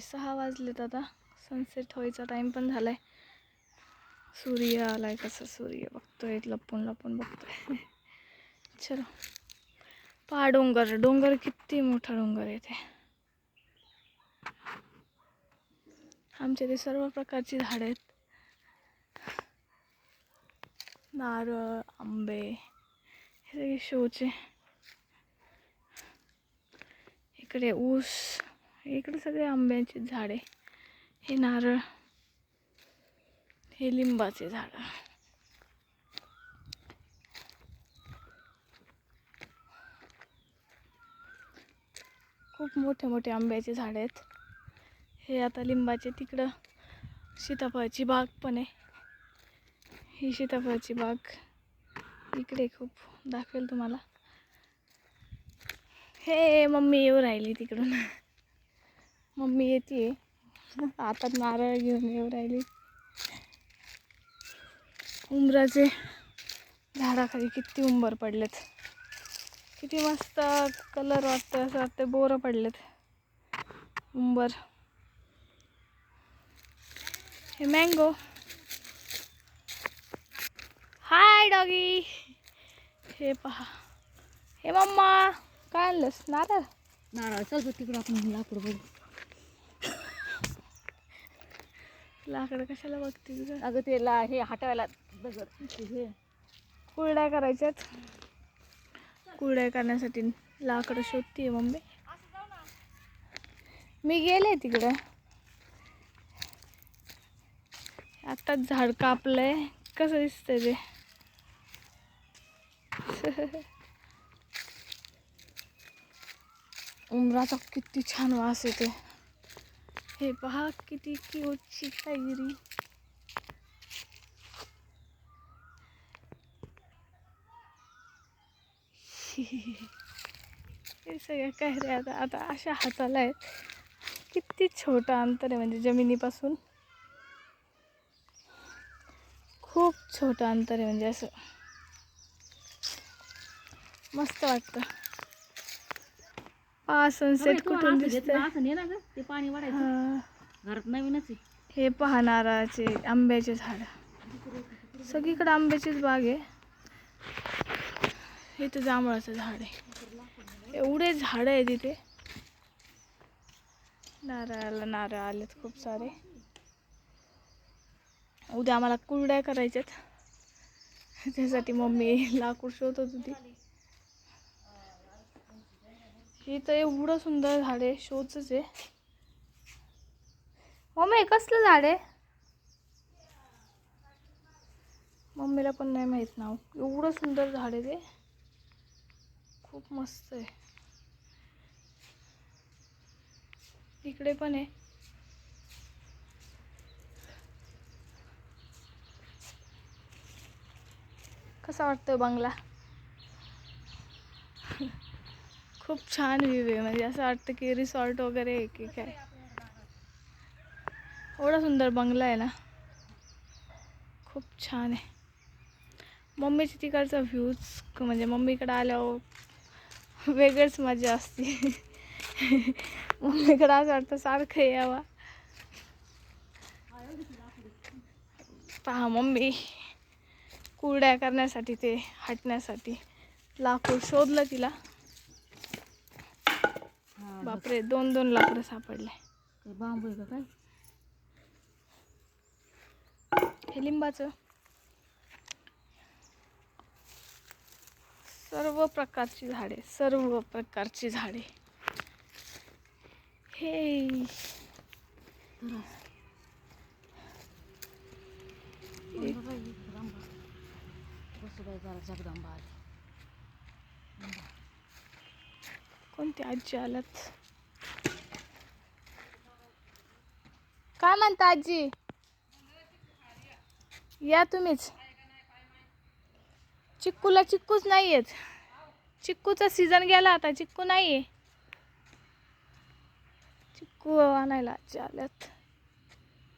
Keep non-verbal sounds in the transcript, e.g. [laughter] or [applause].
सहा वाजलेत आता सनसेट व्हायचा टाईम पण झालाय. सूर्य आलाय कसा सूर्य बघतोय लपून लपून बघतोय. [laughs] चलो. पहा डोंगर. डोंगर किती मोठा डोंगर आहे ते. आमच्या इथे सर्व प्रकारची झाडं आहेत. नारळ आंबे हे सगळे शोचे. इकडे ऊस इकडे सगळे आंब्याची झाडे हे नारळ हे लिंबाचे झाड. खूप मोठे मोठे आंब्याचे झाड आहेत. हे आता लिंबाचे तिकडं सीताफळाची बाग पण आहे. ही सीताफळाची बाग इकडे खूप दाखवेल तुम्हाला. हे मम्मी येऊ राहिली तिकडून. मम्मी येते. आता नारळ घेऊन येऊ राहिली. उंबराचे झाडाखाली किती उंबर पडलेत. किती मस्त कलर वाटतं असं वाटतं बोरं पडलेत. उंबर. हे मँगो हाय डॉगी हे पहा. हे मम्मा काय आणलंस? नारळ? नारळ. चल तिकडं आपण लाकूड बघू. लाकडं कशाला बघते तुझं अगं ते ला हे हटवायला दगड हे. कुरड्या करायच्यात. कुरड्या करण्यासाठी लाकडं शोधतीये मम्मी. मी गेले तिकडं. आत्ताच झाड कापलंय. कसं दिसतंय ते? [laughs] उमराचा किती छान वास येते हे पहा किती क्यूटची कैरी हे सगळ्या रे आता आता अशा हाताला आहेत. किती छोटं अंतर आहे म्हणजे जमिनीपासून. खूप छोटं अंतर आहे म्हणजे असं. मस्त वाटतं. सनसेट कुठून दिसतंय? असं ने ना ग ते पाणी वाढायचं. हा. घरात नवीनच आहे. हे पहा नारळाचे आंब्याचे झाड. सगळीकडे आंब्याचीच बाग आहे. हे तर जांभळाचं झाड आहे. एवढे झाड आहे तिथे नारळाला नारळ आलेत खूप सारे. उद्या आम्हाला कुरड्या करायच्यात. त्यासाठी मम्मी लाकूड शोधत होती. हे तर एवढं सुंदर झाड आहे शोच आहे. मम्मी कसलं झाड आहे? मम्मीला पण नाही माहीत नाव. एवढं सुंदर झाड आहे ते. खूप मस्त आहे. इकडे पण आहे. कसा वाटतो बंगला? खूप छान व्ह्यू आहे. म्हणजे असं वाटतं की रिसॉर्ट वगैरे आहे की काय. एवढा सुंदर बंगला आहे ना. खूप छान आहे. मम्मीची तिकडचा व्ह्यूज म्हणजे मम्मीकडे आल्यावर वेगळीच मजा असते. मम्मीकडं असं वाटतं सारखं यावा. पहा मम्मी कुरड्या करण्यासाठी ते हटण्यासाठी लाकूड शोधलं तिला. बापरे दोन दोन लाकडं सापडले. बांबू का काय? हे लिंबाचं. सर्व प्रकारची झाडे सर्व प्रकारची झाडे. हे. कोणते आजी आल्यात काय म्हणता आजी? या तुम्हीच. चिक्कूला चिक्कूच नाही आहेत चिक्कूचा सीझन गेला आता चिक्कू नाही आहे चिक्कू आणायला आजी आल्यात.